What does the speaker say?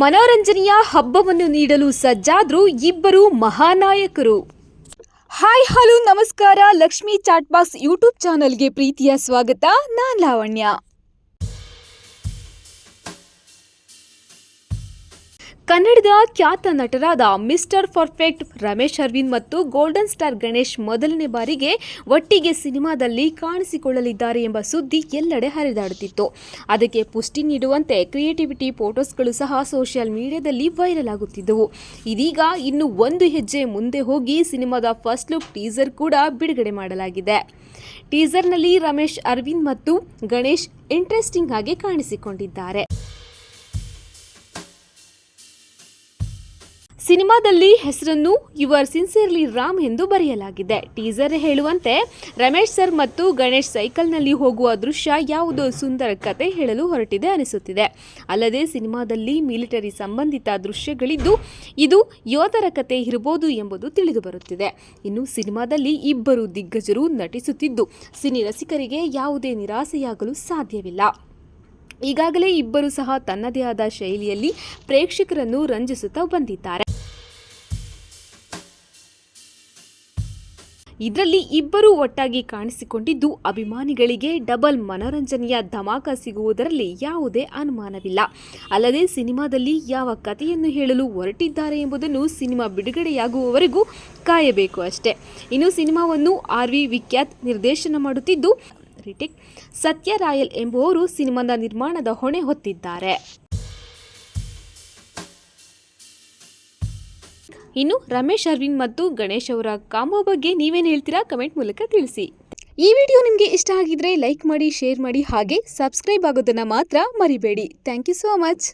ಮನೋರಂಜನೆಯ ಹಬ್ಬವನ್ನು ನೀಡಲು ಸಜ್ಜಾದ್ರು ಇಬ್ಬರು ಮಹಾನಾಯಕರು. ಹಾಯ್, ಹಲೋ, ನಮಸ್ಕಾರ. ಲಕ್ಷ್ಮಿ ಚಾಟ್ ಬಾಕ್ಸ್ ಯೂಟ್ಯೂಬ್ ಚಾನಲ್ಗೆ ಪ್ರೀತಿಯ ಸ್ವಾಗತ. ನಾನ್ ಲಾವಣ್ಯ. ಕನ್ನಡದ ಖ್ಯಾತ ನಟರಾದ ಮಿಸ್ಟರ್ ಪರ್ಫೆಕ್ಟ್ ರಮೇಶ್ ಅರವಿಂದ್ ಮತ್ತು ಗೋಲ್ಡನ್ ಸ್ಟಾರ್ ಗಣೇಶ್ ಮೊದಲನೇ ಬಾರಿಗೆ ಒಟ್ಟಿಗೆ ಸಿನಿಮಾದಲ್ಲಿ ಕಾಣಿಸಿಕೊಳ್ಳಲಿದ್ದಾರೆ ಎಂಬ ಸುದ್ದಿ ಎಲ್ಲೆಡೆ ಹರಿದಾಡುತ್ತಿತ್ತು. ಅದಕ್ಕೆ ಪುಷ್ಟಿ ನೀಡುವಂತೆ ಕ್ರಿಯೇಟಿವಿಟಿ ಫೋಟೋಸ್ಗಳು ಸಹ ಸೋಷಿಯಲ್ ಮೀಡಿಯಾದಲ್ಲಿ ವೈರಲ್ ಆಗುತ್ತಿದ್ದವು. ಇದೀಗ ಇನ್ನು ಒಂದು ಹೆಜ್ಜೆ ಮುಂದೆ ಹೋಗಿ ಸಿನಿಮಾದ ಫಸ್ಟ್ ಲುಕ್ ಟೀಸರ್ ಕೂಡ ಬಿಡುಗಡೆ ಮಾಡಲಾಗಿದೆ. ಟೀಸರ್ನಲ್ಲಿ ರಮೇಶ್ ಅರವಿಂದ್ ಮತ್ತು ಗಣೇಶ್ ಇಂಟ್ರೆಸ್ಟಿಂಗ್ ಆಗಿ ಕಾಣಿಸಿಕೊಂಡಿದ್ದಾರೆ. ಸಿನಿಮಾದಲ್ಲಿ ಹೆಸರನ್ನು ಯುವರ್ ಸಿನ್ಸಿಯರ್ಲಿ ರಾಮ್ ಎಂದು ಬರೆಯಲಾಗಿದೆ. ಟೀಸರ್ ಹೇಳುವಂತೆ ರಮೇಶ್ ಸರ್ ಮತ್ತು ಗಣೇಶ್ ಸೈಕಲ್ನಲ್ಲಿ ಹೋಗುವ ದೃಶ್ಯ ಯಾವುದೋ ಸುಂದರ ಕತೆ ಹೇಳಲು ಹೊರಟಿದೆ ಅನಿಸುತ್ತಿದೆ. ಅಲ್ಲದೆ ಸಿನಿಮಾದಲ್ಲಿ ಮಿಲಿಟರಿ ಸಂಬಂಧಿತ ದೃಶ್ಯಗಳಿದ್ದು ಇದು ಯೋಧರ ಕತೆ ಇರಬಹುದು ಎಂಬುದು ತಿಳಿದು ಬರುತ್ತಿದೆ. ಇನ್ನು ಸಿನಿಮಾದಲ್ಲಿ ಇಬ್ಬರು ದಿಗ್ಗಜರು ನಟಿಸುತ್ತಿದ್ದು ಸಿನಿ ರಸಿಕರಿಗೆ ಯಾವುದೇ ನಿರಾಸೆಯಾಗಲು ಸಾಧ್ಯವಿಲ್ಲ. ಈಗಾಗಲೇ ಇಬ್ಬರು ಸಹ ತನ್ನದೇ ಆದ ಶೈಲಿಯಲ್ಲಿ ಪ್ರೇಕ್ಷಕರನ್ನು ರಂಜಿಸುತ್ತಾ ಬಂದಿದ್ದಾರೆ. ಇದರಲ್ಲಿ ಇಬ್ಬರೂ ಒಟ್ಟಾಗಿ ಕಾಣಿಸಿಕೊಂಡಿದ್ದು ಅಭಿಮಾನಿಗಳಿಗೆ ಡಬಲ್ ಮನೋರಂಜನೆಯ ಧಮಾಕ ಸಿಗುವುದರಲ್ಲಿ ಯಾವುದೇ ಅನುಮಾನವಿಲ್ಲ. ಅಲ್ಲದೆ ಸಿನಿಮಾದಲ್ಲಿ ಯಾವ ಕಥೆಯನ್ನು ಹೇಳಲು ಹೊರಟಿದ್ದಾರೆ ಎಂಬುದನ್ನು ಸಿನಿಮಾ ಬಿಡುಗಡೆಯಾಗುವವರೆಗೂ ಕಾಯಬೇಕು ಅಷ್ಟೇ. ಇನ್ನು ಸಿನಿಮಾವನ್ನು ಆರ್ ವಿ ವಿಖ್ಯಾತ್ ನಿರ್ದೇಶನ ಮಾಡುತ್ತಿದ್ದು, ರಿಟೆಕ್ ಸತ್ಯ ರಾಯಲ್ ಎಂಬುವವರು ಸಿನಿಮಾದ ನಿರ್ಮಾಣದ ಹೊಣೆ ಹೊತ್ತಿದ್ದಾರೆ. ಇನ್ನು ರಮೇಶ್, ಅರವಿಂದ್ ಮತ್ತು ಗಣೇಶ್ ಅವರ ಕಾಂಬೋ ಬಗ್ಗೆ ನೀವೇನು ಹೇಳ್ತೀರಾ ಕಮೆಂಟ್ ಮೂಲಕ ತಿಳಿಸಿ. ಈ ವಿಡಿಯೋ ನಿಮಗೆ ಇಷ್ಟ ಆಗಿದ್ರೆ ಲೈಕ್ ಮಾಡಿ, ಶೇರ್ ಮಾಡಿ ಹಾಗೆ ಸಬ್ಸ್ಕ್ರೈಬ್ ಆಗೋದನ್ನು ಮಾತ್ರ ಮರಿಬೇಡಿ. Thank you so much.